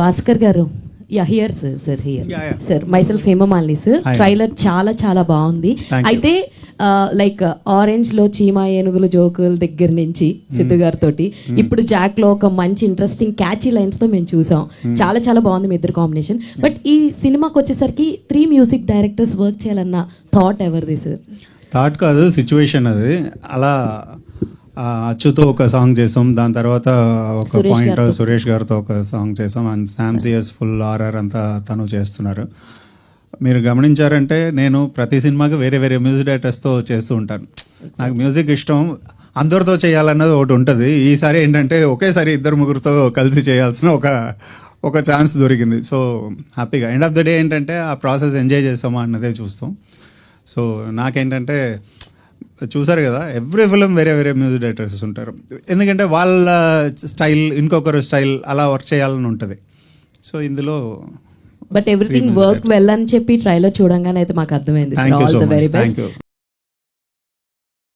భాస్కర్ గారు ya here sir sir here. Sir myself Hemamalini sir. Trailer చాలా చాలా బాగుంది. అయితే లైక్ ఆరెంజ్లో చీమా ఏనుగుల జోకుల దగ్గర నుంచి Hmm. సిద్ధు గారితో ఇప్పుడు జాక్లో ఒక మంచి ఇంట్రెస్టింగ్ క్యాచీ లైన్స్తో మేము చూసాం Hmm. చాలా చాలా బాగుంది మీ ఇద్దరు కాంబినేషన్ బట్ ఈ సినిమాకి వచ్చేసరికి త్రీ మ్యూజిక్ డైరెక్టర్స్ వర్క్ చేయాలన్న థాట్ ఎవరిది సార్ థాట్ కాదు సిచ్యువేషన్ అది అలా అచ్చుతో ఒక సాంగ్ చేసాం. దాని తర్వాత ఒక పాయింట్. సురేష్ గారితో ఒక సాంగ్ చేసాం. And Sam CS full RR అంతా తను చేస్తున్నారు. మీరు గమనించారంటే నేను ప్రతి సినిమాకి వేరే వేరే మ్యూజిక్ డైరెక్టర్స్తో చేస్తూ ఉంటాను. నాకు మ్యూజిక్ ఇష్టం. అందరితో చేయాలన్నది ఒకటి ఉంటుంది. ఈసారి ఏంటంటే ఒకేసారి ఇద్దరు ముగ్గురితో కలిసి చేయాల్సిన ఒక ఒక ఛాన్స్ దొరికింది. సో హ్యాపీగా ఎండ్ ఆఫ్ ద డే ఏంటంటే ఆ ప్రాసెస్ ఎంజాయ్ చేస్తామా అన్నదే చూస్తాం. సో నాకేంటంటే చూసారు కదా ఎవ్రీ ఫిలిం వేరే వేరే మ్యూజిక్ డైరెక్టర్స్ ఉంటారు. ఎందుకంటే వాళ్ళ స్టైల్ ఇంకొకరు స్టైల్ అలా వర్క్ చేయాలని ఉంటుంది. సో ఇందులో బట్ ఎవ్రీథింగ్ వర్క్ వెల్ అని చెప్పి ట్రైలర్ చూడంగానే అయితే మాకు అర్థమైంది. All the very best